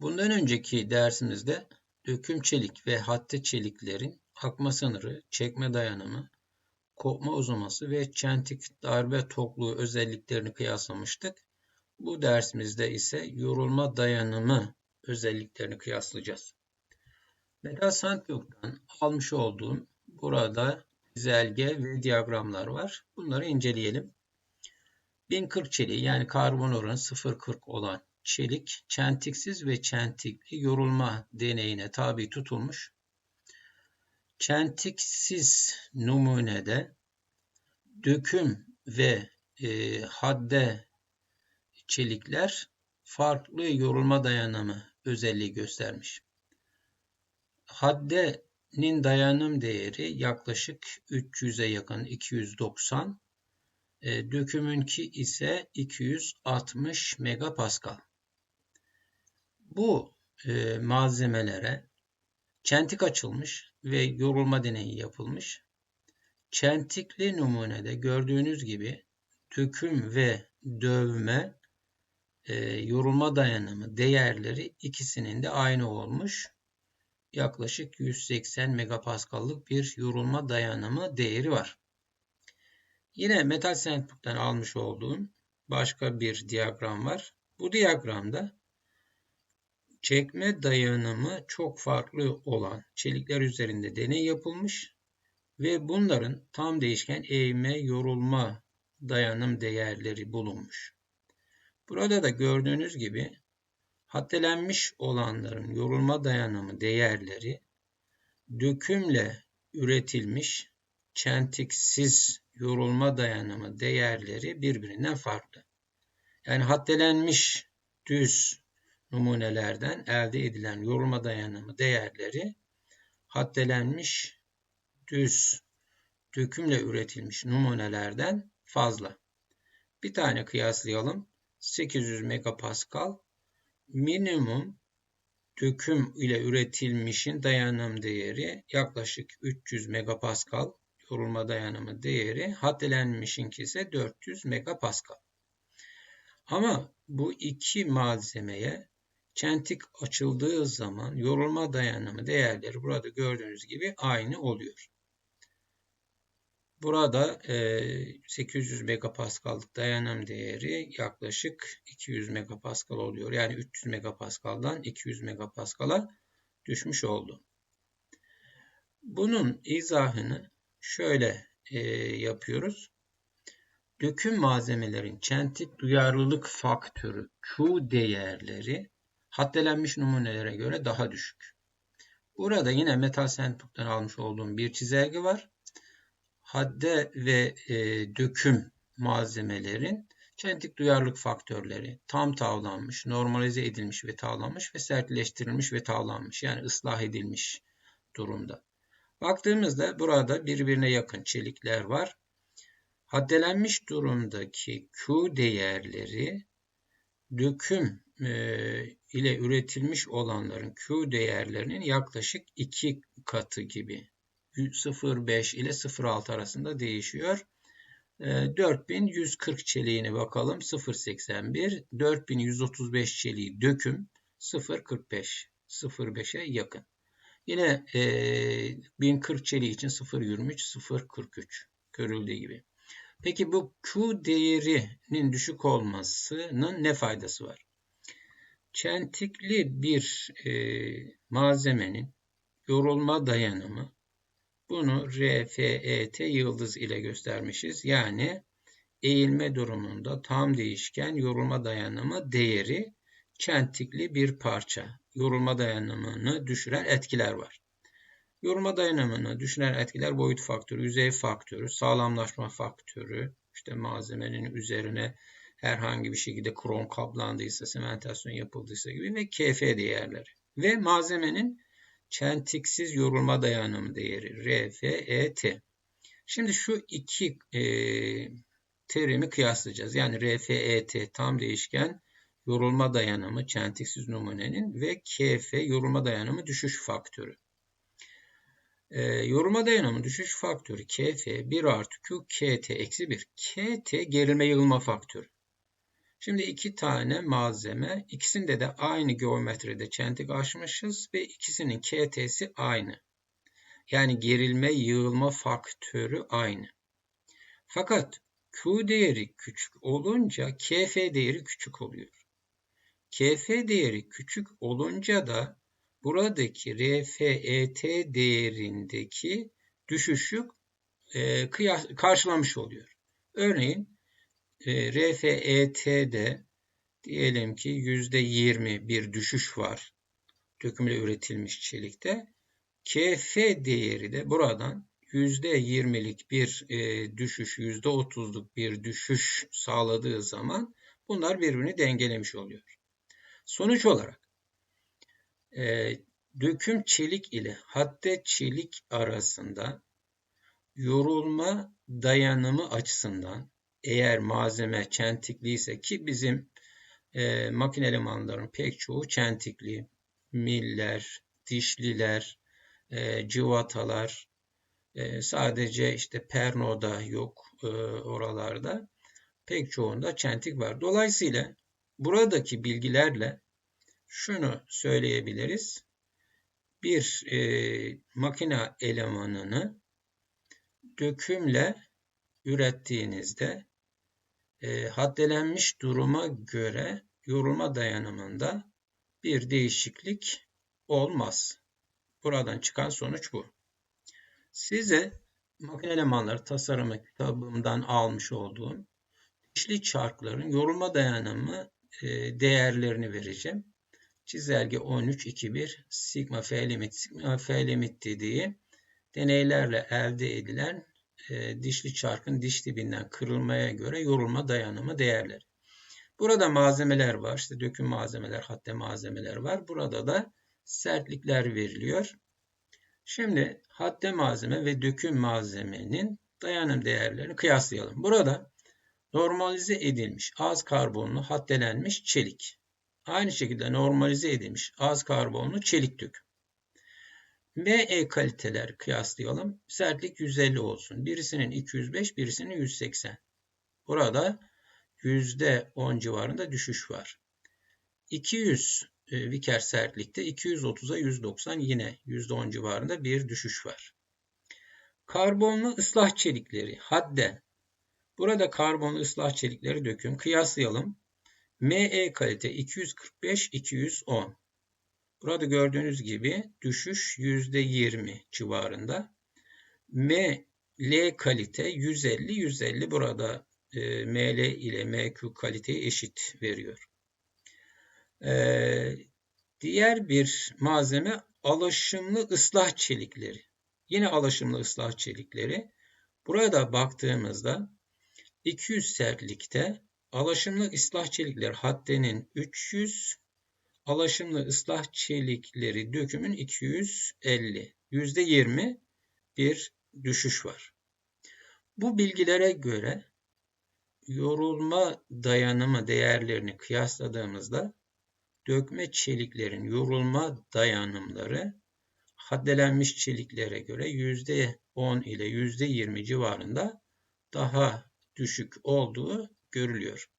Bundan önceki dersimizde döküm çelik ve hatte çeliklerin akma sınırı, çekme dayanımı, kopma uzaması ve çentik darbe tokluğu özelliklerini kıyaslamıştık. Bu dersimizde ise yorulma dayanımı özelliklerini kıyaslayacağız. Metal Sandblock'tan almış olduğum burada çizelge ve diyagramlar var. Bunları inceleyelim. 1040 çeliği yani karbon oranı 0.40 olan çelik çentiksiz ve çentikli yorulma deneyine tabi tutulmuş. Çentiksiz numunede döküm ve e, hadde çelikler farklı yorulma dayanımı özelliği göstermiş. Haddenin dayanım değeri yaklaşık 300'e yakın 290. E, dökümünki ise 260 megapascal. Bu e, malzemelere çentik açılmış ve yorulma deneyi yapılmış. Çentikli numunede gördüğünüz gibi döküm ve dövme e, yorulma dayanımı değerleri ikisinin de aynı olmuş. Yaklaşık 180 megapaskallık bir yorulma dayanımı değeri var. Yine Metal Sandbook'tan almış olduğum başka bir diyagram var. Bu diyagramda çekme dayanımı çok farklı olan çelikler üzerinde deney yapılmış ve bunların tam değişken eğme, yorulma dayanım değerleri bulunmuş. Burada da gördüğünüz gibi haddelenmiş olanların yorulma dayanımı değerleri dökümle üretilmiş çentiksiz yorulma dayanımı değerleri birbirinden farklı. Yani haddelenmiş düz numunelerden elde edilen yorulma dayanımı değerleri haddelenmiş düz dökümle üretilmiş numunelerden fazla. Bir tane kıyaslayalım. 800 megapascal minimum döküm ile üretilmişin dayanım değeri yaklaşık 300 megapascal yorulma dayanımı değeri haddelenmişinki ise 400 megapascal. Ama bu iki malzemeye çentik açıldığı zaman yorulma dayanımı değerleri burada gördüğünüz gibi aynı oluyor. Burada e, 800 megapaskallık dayanım değeri yaklaşık 200 megapascal oluyor. Yani 300 megapaskaldan 200 megapascal'a düşmüş oldu. Bunun izahını şöyle e, yapıyoruz. Döküm malzemelerin çentik duyarlılık faktörü Q değerleri haddelenmiş numunelere göre daha düşük. Burada yine Metal Sandbook'tan almış olduğum bir çizelge var. Hadde ve e, döküm malzemelerin çentik duyarlılık faktörleri tam tavlanmış, normalize edilmiş ve tavlanmış ve sertleştirilmiş ve tavlanmış yani ıslah edilmiş durumda. Baktığımızda burada birbirine yakın çelikler var. Haddelenmiş durumdaki Q değerleri döküm e, ile üretilmiş olanların Q değerlerinin yaklaşık 2 katı gibi 0.5 ile 0.6 arasında değişiyor. 4140 çeliğine bakalım 0.81 4135 çeliği döküm 0.45 0.5'e yakın. Yine e, 1040 çeliği için 0.23 0.43 görüldüğü gibi. Peki bu Q değerinin düşük olmasının ne faydası var? Çentikli bir e, malzemenin yorulma dayanımı bunu RFET yıldız ile göstermişiz. Yani eğilme durumunda tam değişken yorulma dayanımı değeri çentikli bir parça. Yorulma dayanımını düşüren etkiler var. Yorulma dayanımını düşüren etkiler boyut faktörü, yüzey faktörü, sağlamlaşma faktörü, işte malzemenin üzerine herhangi bir şekilde krom kaplandıysa, sementasyon yapıldıysa gibi ve KF değerleri. Ve malzemenin çentiksiz yorulma dayanım değeri RFET. Şimdi şu iki e, terimi kıyaslayacağız. Yani RFET tam değişken yorulma dayanımı çentiksiz numunenin ve KF yorulma dayanımı düşüş faktörü. E, yorulma dayanımı düşüş faktörü KF 1 artı Q KT eksi 1. KT gerilme yığılma faktörü. Şimdi iki tane malzeme, ikisinde de aynı geometride çentik açmışız ve ikisinin KT'si aynı. Yani gerilme, yığılma faktörü aynı. Fakat Q değeri küçük olunca KF değeri küçük oluyor. KF değeri küçük olunca da buradaki RFET değerindeki düşüşü e, karşılamış oluyor. Örneğin e, RFET'de diyelim ki %20 bir düşüş var dökümle üretilmiş çelikte. KF değeri de buradan %20'lik bir e, düşüş, %30'luk bir düşüş sağladığı zaman bunlar birbirini dengelemiş oluyor. Sonuç olarak e, döküm çelik ile hadde çelik arasında yorulma dayanımı açısından eğer malzeme çentikli ise ki bizim e, makine elemanların pek çoğu çentikli, miller, dişliler, e, cıvatalar, e, sadece işte Perno'da yok e, oralarda. Pek çoğunda çentik var. Dolayısıyla buradaki bilgilerle şunu söyleyebiliriz. Bir e, makine elemanını dökümle ürettiğinizde e, haddelenmiş duruma göre yorulma dayanımında bir değişiklik olmaz. Buradan çıkan sonuç bu. Size makine elemanları tasarımı kitabımdan almış olduğum dişli çarkların yorulma dayanımı e, değerlerini vereceğim. Çizelge 13.2.1 sigma f limit sigma f limit dediği deneylerle elde edilen e, dişli çarkın diş dibinden kırılmaya göre yorulma dayanımı değerleri. Burada malzemeler var. İşte döküm malzemeler, hatta malzemeler var. Burada da sertlikler veriliyor. Şimdi hadde malzeme ve döküm malzemenin dayanım değerlerini kıyaslayalım. Burada normalize edilmiş az karbonlu haddelenmiş çelik. Aynı şekilde normalize edilmiş az karbonlu çelik döküm. ME kaliteler kıyaslayalım. Sertlik 150 olsun. Birisinin 205, birisinin 180. Burada %10 civarında düşüş var. 200 e, Viker sertlikte 230'a 190 yine %10 civarında bir düşüş var. Karbonlu ıslah çelikleri hadden. Burada karbonlu ıslah çelikleri döküm kıyaslayalım. ME kalite 245-210. Burada gördüğünüz gibi düşüş %20 civarında. M L kalite 150 150 burada e, ML ile MQ kaliteyi eşit veriyor. E, diğer bir malzeme alaşımlı ıslah çelikleri. Yine alaşımlı ıslah çelikleri. Burada baktığımızda 200 sertlikte alaşımlı ıslah çelikler haddenin 300 alaşımlı ıslah çelikleri dökümün 250. %20 bir düşüş var. Bu bilgilere göre yorulma dayanımı değerlerini kıyasladığımızda dökme çeliklerin yorulma dayanımları haddelenmiş çeliklere göre %10 ile %20 civarında daha düşük olduğu görülüyor.